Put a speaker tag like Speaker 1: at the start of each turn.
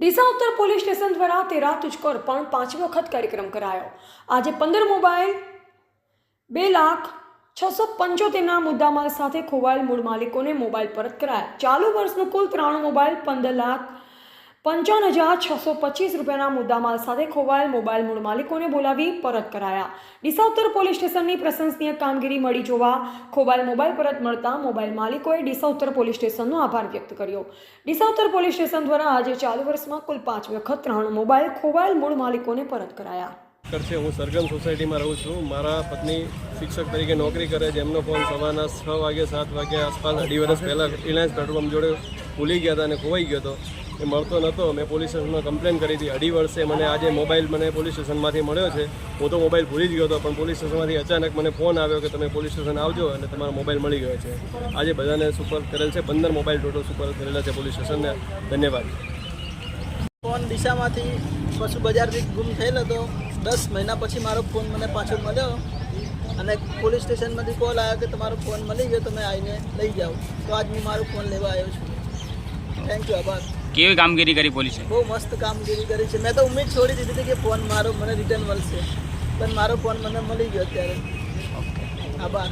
Speaker 1: ડીસા ઉત્તર police station દ્વારા તેરા તુજકો પણ પાંચમી વખત કાર્યક્રમ કરાયો. આજે પંદર મોબાઈલ બે લાખ છસો પંચોતેરના મુદ્દામાલ સાથે ખોવાયેલ મૂળ માલિકોને મોબાઈલ પરત કરાયા. ચાલુ વર્ષનું કુલ ત્રાણું મોબાઈલ પંદર લાખ પંચાવન હજાર છસો પચીસ રૂપિયાના મુદ્દામાલ સાથે ખોવાયેલ મોબાઈલ મૂળ માલિકોને બોલાવી પરત કરાયા. ડીસા ઉત્તર પોલીસ સ્ટેશનની પ્રશંસનીય કામગીરી મળી જોવા ખોવાયેલ મોબાઈલ પરત મળતા મોબાઈલ માલિકોએ ડીસા પોલીસ સ્ટેશનનો આભાર વ્યક્ત કર્યો. ડીસા પોલીસ સ્ટેશન દ્વારા આજે ચાલુ વર્ષમાં કુલ પાંચ વખત ત્રણ મોબાઈલ ખોવાયેલ મૂળ માલિકોને પરત કરાયા.
Speaker 2: કર છે, હું સરગમ સોસાયટીમાં રહું છું. મારા પત્ની શિક્ષક તરીકે નોકરી કરે છે એમનો ફોન સવારના છ વાગે સાત વાગે આસપાસ અઢી વર્ષ પહેલાં રિલાયન્સ પેટ્રોલ પંપ જોડે ભૂલી ગયા હતા અને ખોવાઈ ગયો હતો. એ મળતો નહોતો. મેં પોલીસ સ્ટેશનમાં કમ્પ્લેન કરી હતી. અઢી વર્ષે મને આજે મોબાઈલ મને પોલીસ સ્ટેશનમાંથી મળ્યો છે. હું તો મોબાઈલ ભૂલી જ ગયો હતો, પણ પોલીસ સ્ટેશનમાંથી અચાનક મને ફોન આવ્યો કે તમે પોલીસ સ્ટેશન આવજો અને તમારો મોબાઈલ મળી ગયો છે. આજે બધાને સુપર કરેલ છે, પંદર મોબાઈલ ટોટલ સુપર કરેલા છે પોલીસ સ્ટેશનને. ધન્યવાદ.
Speaker 3: ફોન દિશામાંથી પશુ બજારથી ગુમ થયેલો હતો. દસ મહિના પછી મારો ફોન મને પાછો મળ્યો અને પોલીસ સ્ટેશનમાંથી કોલ આવ્યો કે તમારો ફોન મળી ગયો, તમે આવીને લઈ જાઓ. તો આજ હું મારો ફોન લેવા આવ્યો છું. થેન્ક યુ આભાર.
Speaker 4: કેવી કામગીરી કરી પોલીસે?
Speaker 3: બહુ મસ્ત કામગીરી કરી છે. મેં તો ઉમેદ છોડી દીધી હતી કે ફોન મારો મને રિટર્ન મળશે. પણ મારો ફોન મને મળી ગયો અત્યારે. આભાર.